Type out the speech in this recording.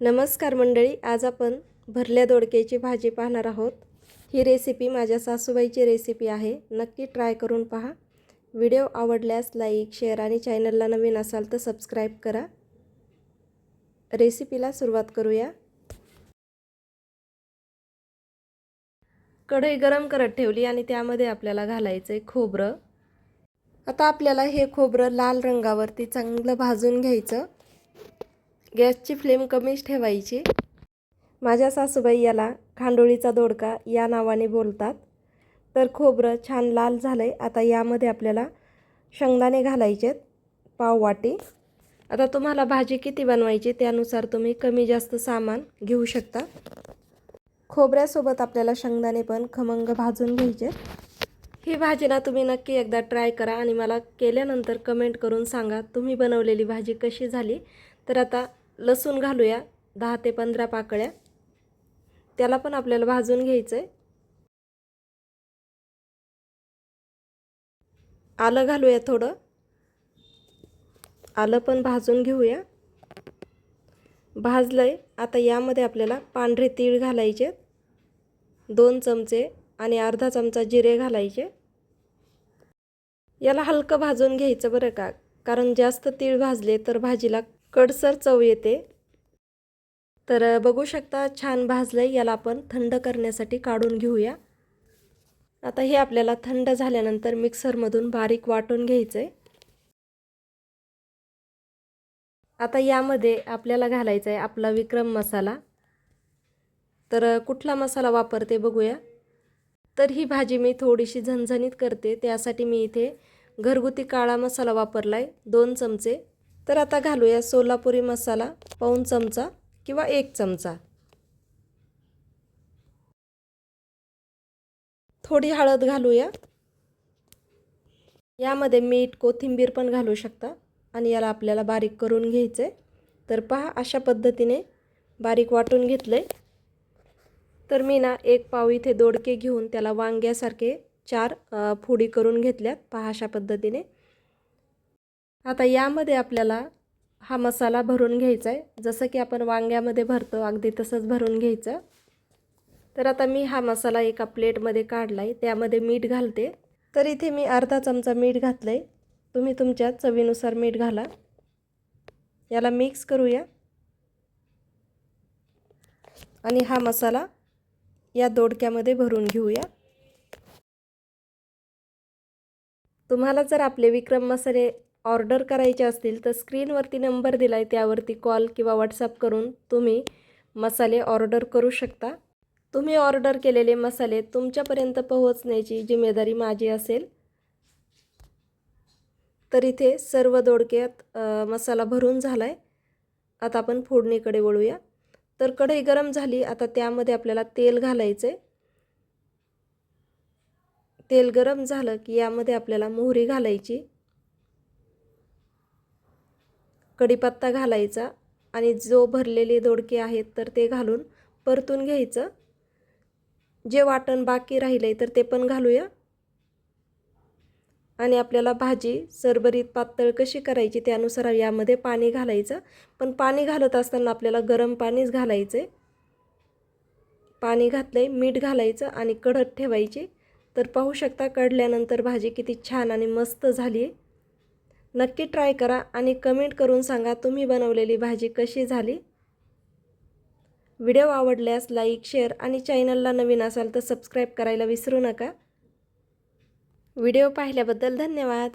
नमस्कार मंडळी आज आपण भरल्या दोडक्याची भाजी पाहणार आहोत. ही रेसिपी माझ्या सासूबाईची रेसिपी आहे. नक्की ट्राय करून पहा. व्हिडिओ आवडल्यास लाईक शेअर आणि चॅनलला नवीन असाल तर सबस्क्राईब करा. रेसिपीला सुरुवात करूया. कढई गरम करत ठेवली आणि त्यामध्ये आपल्याला घालायचं आहे खोबरं. आता आपल्याला हे खोबरं लाल रंगावरती चांगलं भाजून घ्यायचं. गॅसची फ्लेम कमीच ठेवायची. माझ्या सासूबाई याला खांडोळीचा दोडका या नावाने बोलतात. तर खोबरं छान लाल झालं आहे आता यामध्ये आपल्याला शेंगदाणे घालायचेत पाव वाटी. आता तुम्हाला भाजी किती बनवायची त्यानुसार तुम्ही कमी जास्त सामान घेऊ शकता. खोबऱ्यासोबत आपल्याला शेंगदाणे पण खमंग भाजून घ्यायचे ही भाजी ना तुम्ही नक्की एकदा ट्राय करा आणि मला केल्यानंतर कमेंट करून सांगा तुम्ही बनवलेली भाजी कशी झाली? तर आता लसूण घालूया दहा ते पंधरा पाकळ्या. त्याला पण आपल्याला भाजून घ्यायचं आहे आलं घालूया थोडं. आलं पण भाजून घेऊया. भाजलं आहे आता यामध्ये आपल्याला पांढरे तीळ घालायचे. दोन चमचे आणि अर्धा चमचा जिरे घालायचे. याला हलकं भाजून घ्यायचं बरं का? कारण जास्त तीळ भाजले तर भाजीला कडसर चव येते. तर बघू शकता छान भाजलं आहे याला आपण थंड करण्यासाठी काढून घेऊया. आता हे आपल्याला थंड झाल्यानंतर मिक्सरमधून बारीक वाटून घ्यायचं आहे आता यामध्ये आपल्याला घालायचा आहे आपला विक्रम मसाला. तर कुठला मसाला वापरते बघूया. तर ही भाजी मी थोडीशी झणझणीत करते. त्यासाठी मी इथे घरगुती काळा मसाला वापरला आहे दोन चमचे. तर आता घालूया सोलापुरी मसाला पाऊन चमचा किंवा एक चमचा. थोडी हळद घालूया. यामध्ये मीठ कोथिंबीर पण घालू शकता आणि याला आपल्याला बारीक करून घ्यायचं आहे तर पहा अशा पद्धतीने बारीक वाटून घेतलं आहे तर मी ना एक पाव इथे दोडके घेऊन त्याला वांग्यासारखे चार फोडी करून घेतल्यात. पहा अशा पद्धतीने. आता यामध्ये आपल्याला हा मसाला भरून घ्यायचा आहे जसं की आपण वांग्यामध्ये भरतो अगदी तसंच भरून घ्यायचं. तर आता मी हा मसाला एका प्लेटमध्ये काढला आहे त्यामध्ये मीठ घालते. तर इथे मी अर्धा चमचा मीठ घातलं आहे तुम्ही तुमच्या चवीनुसार मीठ घाला. याला मिक्स करूया. आणि हा मसाला या दोडक्यामध्ये भरून घेऊया. तुम्हाला जर आपले विक्रम मसाले ऑर्डर करायच्या असतील तर स्क्रीनवरती नंबर दिला आहे त्यावरती कॉल किंवा व्हॉट्सअप करून तुम्ही मसाले ऑर्डर करू शकता. तुम्ही ऑर्डर केलेले मसाले तुमच्यापर्यंत पोहोचण्याची जिम्मेदारी माझी असेल. तर इथे सर्व दोडक्यात मसाला भरून झाला आहे आता आपण फोडणीकडे वळूया. तर कढई गरम झाली आता त्यामध्ये आपल्याला तेल घालायचं आहे तेल गरम झालं की यामध्ये आपल्याला मोहरी घालायची. कढीपत्ता घालायचा आणि जो भरलेले दोडके आहेत तर ते घालून परतून घ्यायचं. जे वाटण बाकी राहिलं आहे तर ते पण घालूया. आणि आपल्याला भाजी सरबरीत पातळ कशी करायची त्यानुसार यामध्ये पाणी घालायचं. पण पाणी घालत असताना आपल्याला गरम पाणीच घालायचं आहे पाणी घातलं आहे मीठ घालायचं आणि कढत ठेवायची. तर पाहू शकता कढल्यानंतर भाजी किती छान आणि मस्त झाली आहे नक्की ट्राय करा आणि कमेंट करून सांगा तुम्ही बनवलेली भाजी कशी झाली. व्हिडिओ आवडल्यास लाईक शेअर आणि चॅनलला नवीन असाल तर सबस्क्राईब करायला विसरू नका. व्हिडिओ पाहिल्याबद्दल धन्यवाद.